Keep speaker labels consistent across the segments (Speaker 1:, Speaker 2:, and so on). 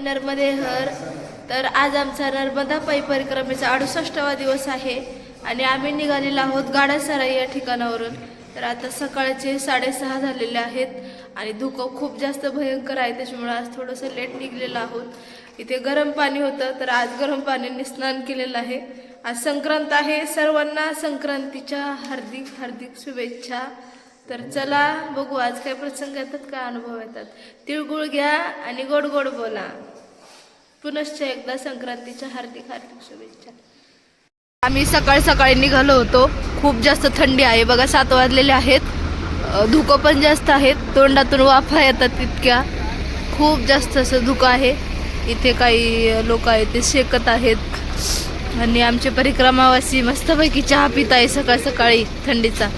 Speaker 1: नर्मदे हर. तर आज आमचा नर्मदा पायी परिक्रमेचा अडुसष्टावा दिवस आहे आणि आम्ही निघालेलो आहोत गाडासराई या ठिकाणावरून. तर आता सकाळचे साडेसहा झालेले आहेत आणि धुकं खूप जास्त भयंकर आहे त्याच्यामुळे आज थोडंसं लेट निघलेलं आहोत. इथे गरम पाणी होतं तर आज गरम पाण्याने स्नान केलेलं आहे. आज संक्रांत आहे सर्वांना संक्रांतीच्या हार्दिक हार्दिक शुभेच्छा. तर चला बघू आज काय प्रसंग येतात काय अनुभव येतात. तिळगुळ घ्या आणि गोड गोड बोला. पुनश्च एकदा संक्रांतीच्या हार्दिक हार्दिक शुभेच्छा. आम्ही सकाळी सकाळी निघालो होतो. खूप जास्त थंडी आहे. बघा सात वाजलेले आहेत. धुकं पण जास्त आहेत. तोंडातून वाफा येतात तितक्या. खूप जास्त असं धुकं आहे. इथे काही लोक आहेत ते शेकत आहेत. आणि आमचे परिक्रमावासी मस्तपैकी चहा पित आहे सकाळ सकाळी थंडीचा.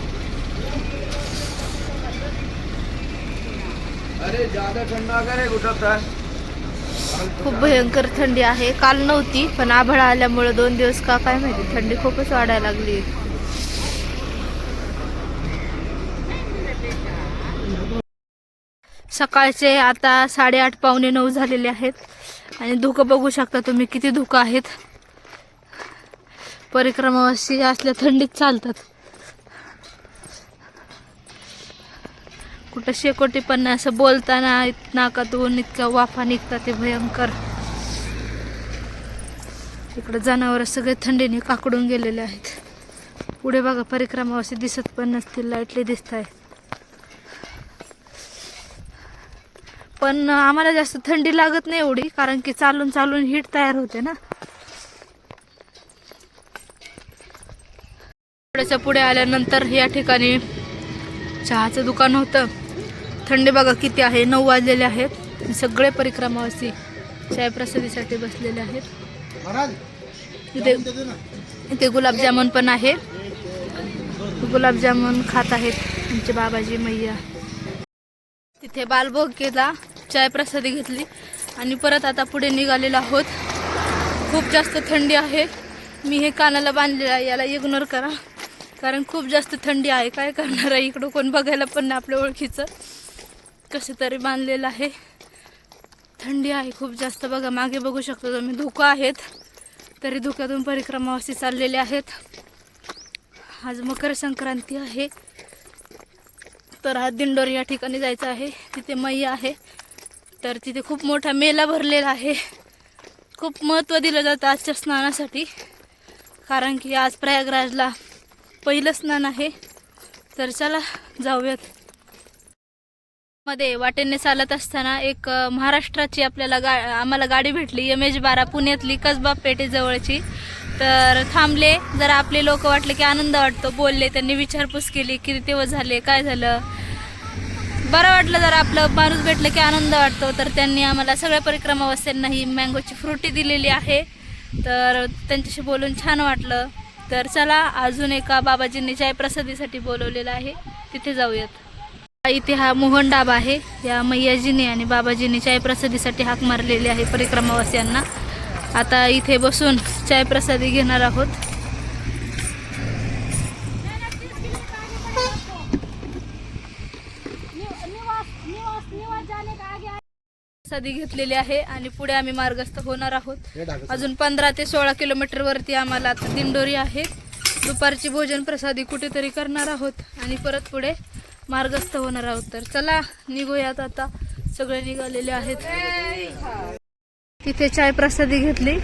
Speaker 1: खूप भयंकर थंडी आहे. काल नव्हती पण आभाळ आल्यामुळे दोन दिवस का काय माहिती थंडी खूपच वाढायला लागली. सकाळचे आता साडेआठ पावणे नऊ झालेले आहेत. आणि धुकं बघू शकता तुम्ही किती धुकं आहेत. परिक्रमावासी असल्या थंडीत चालतात. कुठं शेकोटी पण असं बोलताना नाकातून इतक्या वाफा निघतात ते भयंकर. इकडं जनावर सगळे थंडीने काकडून गेलेले आहेत. पुढे बघा परिक्रमावासी दिसत पण नसतील लाईटली दिसत आहे पण आम्हाला जास्त थंडी लागत नाही एवढी कारण की चालून चालून हीट तयार होते ना. थोड्याच्या पुढे आल्यानंतर या ठिकाणी चहाचं दुकान होतं. थंडी बघा किती आहे नऊ वाजलेले आहेत. सगळे परिक्रमावासी चायप्रसादीसाठी बसलेले आहेत. इथे इथे गुलाबजामुन पण आहे. गुलाबजामुन खात आहेत आमचे बाबाजी मैया. तिथे बालभोग केला चायप्रसादी घेतली. आणि परत आता पुढे निघालेलो आहोत. खूप जास्त थंडी आहे. मी हे कानाला बांधलेलं आहे याला इग्नोर करा. कारण खूप जास्त थंडी आहे. काय करणार आहे? इकडं कोण बघायला पण नाही आपल्या ओळखीचं. कसे तरी बांधलेलं आहे. थंडी आहे खूप जास्त. बघा मागे बघू शकतो तुम्ही धुकं आहेत. तरी धुक्यातून परिक्रमावासी चाललेले आहेत. आज मकर संक्रांती आहे. तर हा दिंडोर या ठिकाणी जायचं आहे. तिथे मैया आहे. तर तिथे खूप मोठा मेला भरलेला आहे. खूप महत्त्व दिलं जातं आजच्या स्नानासाठी. कारण की आज प्रयागराजला पहिलं स्नान आहे. तर चला जाऊयात. मध्ये वाटेने चालत असताना एक महाराष्ट्राची आपल्याला गा आम्हाला गाडी भेटली एम एच बारा पुण्यातली कसबा पेठेजवळची तर थांबले जरा आपले लोक वाटले की आनंद वाटतो बोलले त्यांनी विचारपूस केली किती दिवस झाले काय झालं? बरं वाटलं जरा आपलं माणूस भेटलं की आनंद वाटतो तर त्यांनी आम्हाला सगळ्या परिक्रमावास्यांना ही मँगोची फ्रुटी दिलेली आहे. तर त्यांच्याशी बोलून छान वाटलं. तर चला अजून एका बाबाजींनी जयप्रसादीसाठी बोलवलेलं आहे. तिथे जाऊयात. इथे हा मोहन डाबा आहे. या मैयाजीने आणि बाबाजींनी चाय प्रसादीसाठी हाक मारलेली आहे परिक्रमावासियांना. आता इथे बसून चाय प्रसादी घेणार आहोत. प्रसादी घेतलेली आहे आणि पुढे आम्ही मार्गस्थ होणार आहोत. अजून पंधरा ते सोळा किलोमीटर वरती आम्हाला आता दिंडोरी आहे. दुपारची भोजन प्रसादी कुठेतरी करणार आहोत. आणि परत पुढे मार्गस्थ होणार आहोत तर चला निघूयात आता. सगळे निघालेले आहेत. तिथे चाय प्रसादी घेतली.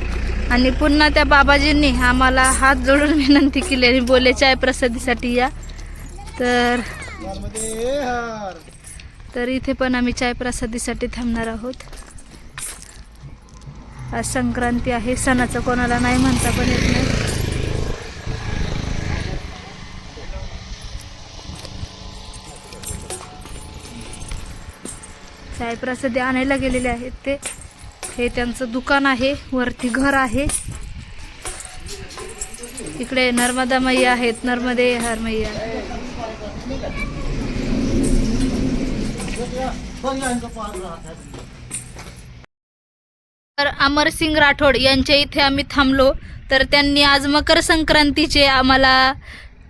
Speaker 1: आणि पुन्हा त्या बाबाजींनी आम्हाला हात जोडून विनंती केली आणि बोलले चाय प्रसादीसाठी या. तर तर इथे पण आम्ही चाय प्रसादीसाठी थांबणार आहोत. आज संक्रांती आहे. सणाचं कोणाला नाही म्हणता पण येत नाही. चाय प्रसादी आणायला गेलेले आहेत ते. हे त्यांचं दुकान आहे वरती घर आहे. इकडे नर्मदा मैया आहेत नर्मदे हर मैया. तर अमरसिंग राठोड यांच्या इथे आम्ही थांबलो. तर त्यांनी आज मकर संक्रांतीचे आम्हाला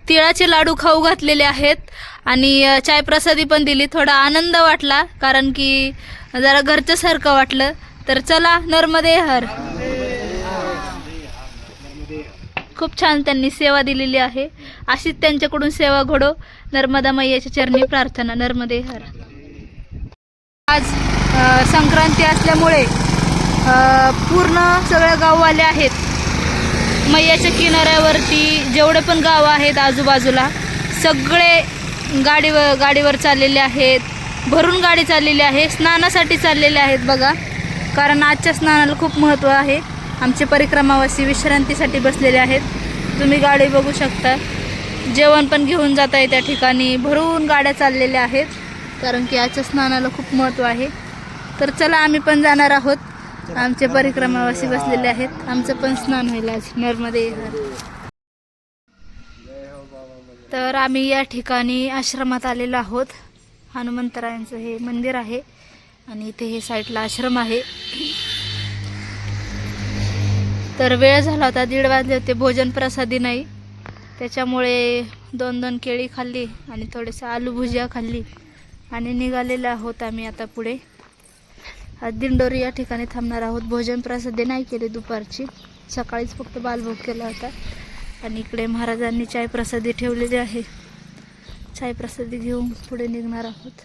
Speaker 1: तिळाचे लाडू खाऊ घातलेले आहेत आणि चाय प्रसादी पण दिली. थोडा आनंद वाटला कारण की जरा घरच्यासारखं वाटलं. तर चला नर्मदे हर. खूप छान त्यांनी सेवा दिलेली आहे. अशीच त्यांच्याकडून सेवा घडो. नर्मदा मैयाच्या चरणी प्रार्थना नर्मदे हर. आज संक्रांती असल्यामुळे पूर्ण सगळ्या गाववाले आहेत. मैयाच्या किनाऱ्यावरती जेवढे पण गावं आहेत आजूबाजूला सगळे गाडीवर गाडीवर चाललेले आहेत. भरून गाडी चाललेली आहे स्नानासाठी चाललेले आहेत बघा. कारण आजच्या स्नानाला खूप महत्त्व आहे. आमचे परिक्रमावासी विश्रांतीसाठी बसलेले आहेत. तुम्ही गाडी बघू शकता. जेवण पण घेऊन जात आहे त्या ठिकाणी. भरून गाड्या चाललेल्या आहेत. कारण की आजच्या स्नानाला खूप महत्त्व आहे. तर चला आम्ही पण जाणार आहोत. आमचे परिक्रमावासी बसलेले आहेत. आमचं पण स्नान होईल आज. नर्मदे तर आम्ही या ठिकाणी आश्रमात आलेलो आहोत. हनुमंतरायांचं हे मंदिर आहे आणि इथे हे साईडला आश्रम आहे. तर वेळ झाला होता दीड वाजले होते भोजन प्रसादी नाही. त्याच्यामुळे दोन दोन केळी खाल्ली आणि थोडंसं आलू भुजिया खाल्ली आणि निघालेलो आहोत आम्ही आता पुढे. दिंडोरी या ठिकाणी थांबणार आहोत. भोजन प्रसादी नाही केले दुपारची. सकाळीच फक्त बालभोग केला होता. आणि इकडे महाराजांनी चाय प्रसादी ठेवलेली आहे. चाय प्रसादी घेऊन पुढे निघणार आहोत.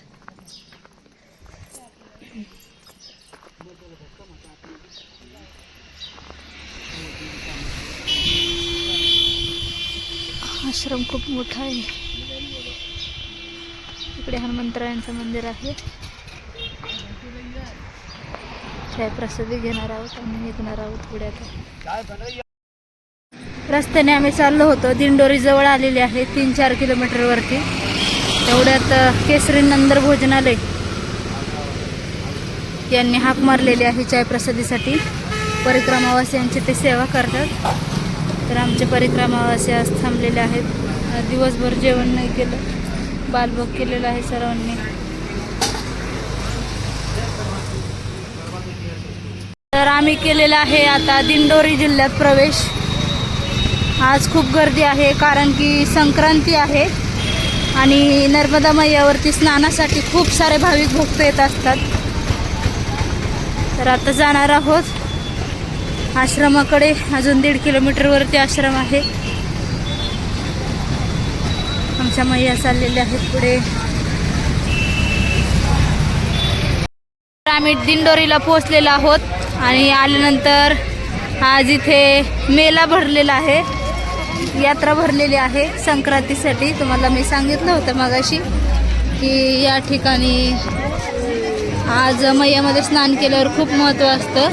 Speaker 1: आश्रम खूप मोठा आहे. इकडे हनुमंतरायांचं मंदिर आहे. चाय प्रसादी घेणार आहोत आणि निघणार आहोत पुढे आता रस्त्याने आम्ही चाललो होतो. दिंडोरी जवळ आलेली आहे तीन चार किलोमीटरवरती तेवढ्यात केसरी नंदर भोजनालय यांनी हाक मारलेली आहे चाय प्रसादीसाठी परिक्रमावासियांची ते सेवा करतात. तर आमचे परिक्रमावासी आज थांबलेले आहेत. दिवसभर जेवण नाही केलं. बालभोग केलेलं आहे सर्वांनी तर आम्ही केलेला आहे. आता दिंडोरी जिल्ह्यात प्रवेश. आज खूप गर्दी आहे कारण की संक्रांती आहे आणि नर्मदा मैयावरती स्नानासाठी खूप सारे भाविक भक्त येत असतात. तर आता जाणार आहोत. आश्रमाकडे. अजून दीड किलोमीटरवरती आश्रम आहे. आमच्या मैया चाललेल्या आहेत पुढे. तर आम्ही दिंडोरीला पोहोचलेलो आहोत. आणि आल्यानंतर आज इथे मेला भरलेला आहे. यात्रा भरलेली आहे संक्रांतीसाठी. तुम्हाला मी सांगितलं होतं मगाशी की या ठिकाणी आज मैयामध्ये स्नान केल्यावर खूप महत्त्व असतं.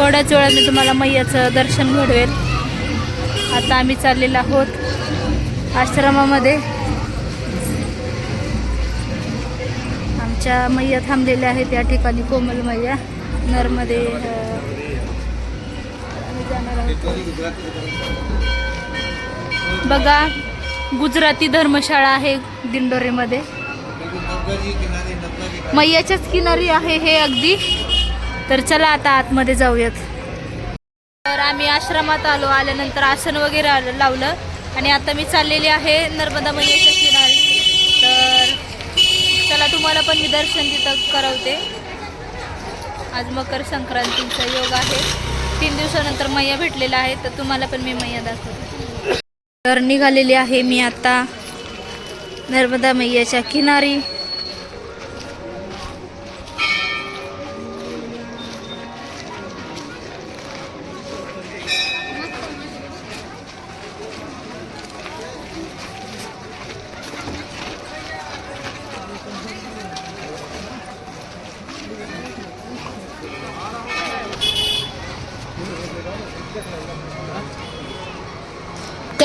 Speaker 1: थोड्याच वेळाने तुम्हाला मैयाचं दर्शन घडवेल. आता आम्ही चाललेलो आहोत आश्रमामध्ये. आमच्या मैया थांबलेल्या आहेत या ठिकाणी कोमल मैया नरमध्ये बघा गुजराती धर्मशाळा आहे दिंडोरीमध्ये. मैयाच्याच किनारी आहे हे अगदी. तर चला आता आतमध्ये जाऊयात. तर आम्ही आश्रमात आलो आल्यानंतर आसन वगैरे आलं लावलं. आणि आता मी चाललेली आहे नर्मदा मैयाच्या किनारी. तर चला तुम्हाला पण मी दर्शन तिथं करवते. आज मकर संक्रांतीचा योग आहे. तीन दिवसानंतर मैया भेटलेला आहे तर तुम्हाला पण मी मैया दाखवते. तर निघालेली आहे मी आता नर्मदा मैयाच्या किनारी.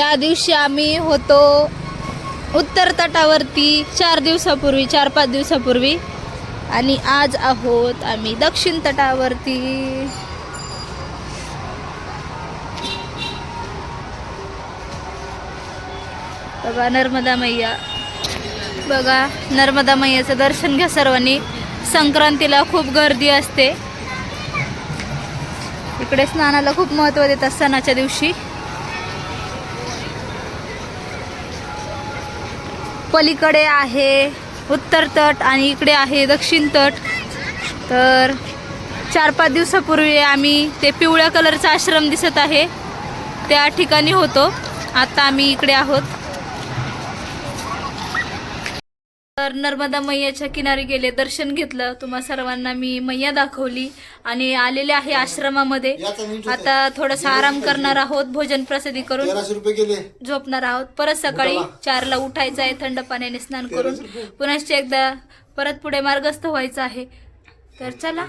Speaker 1: त्या दिवशी आम्ही होतो उत्तर तटावरती चार दिवसापूर्वी चार पाच दिवसापूर्वी आणि आज आहोत आम्ही दक्षिण तटावरती. बघा नर्मदा मैया. बघा नर्मदा मैयाचं दर्शन घ्या सर्वांनी. संक्रांतीला खूप गर्दी असते. इकडे स्नानाला खूप महत्त्व देतात सणाच्या दिवशी. पलीकडे आहे उत्तर तट आणि इकडे आहे दक्षिण तट. तर चार पाच दिवसापूर्वी आम्ही ते पिवळ्या कलरचा आश्रम दिसत आहे. त्या ठिकाणी होतो. आता आम्ही इकडे आहोत. तर नर्मदा मैयाच्या किनारी गेले दर्शन घेतलं. तुम्हा सर्वांना मी मैया दाखवली आणि आलेले आहे आश्रमामध्ये. आता थोडासा आराम करणार आहोत भोजन प्रसादी करून. झोपणार आहोत. परत सकाळी चारला उठायचं आहे थंड पाण्याने स्नान करून. पुन्हा एकदा परत पुढे मार्गस्थ व्हायचं आहे. तर चला.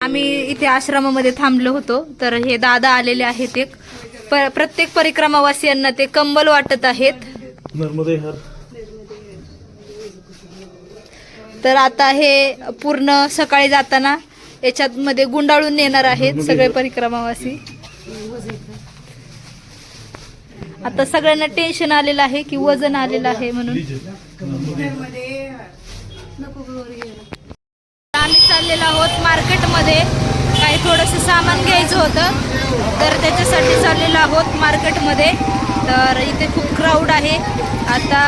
Speaker 1: आम्ही इथे आश्रमामध्ये थांबलो होतो तर हे दादा आलेले आहेत एक. प्रत्येक परिक्रमावासियांना ते कंबल वाटत आहेत.
Speaker 2: नर्मदे हर
Speaker 1: तर आता हे पूर्ण सकाळी जाताना याच्यात मध्ये गुंडाळून नेणार आहेत सगळे परिक्रमावासी आता सगळ्यांना टेन्शन आलेलं आहे की वजन आलेलं आहे म्हणून. आम्ही चाललेलो आहोत मार्केटमध्ये काही थोडंसं सामान घ्यायचं होतं तर त्याच्यासाठी चाललेलो आहोत मार्केटमध्ये तर इथे खूप क्राऊड आहे. आता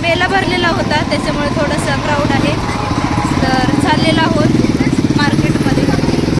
Speaker 1: मेला भरलेला होता त्याच्यामुळे थोडंसं क्राऊड आहे. तर चाललेला आहोत.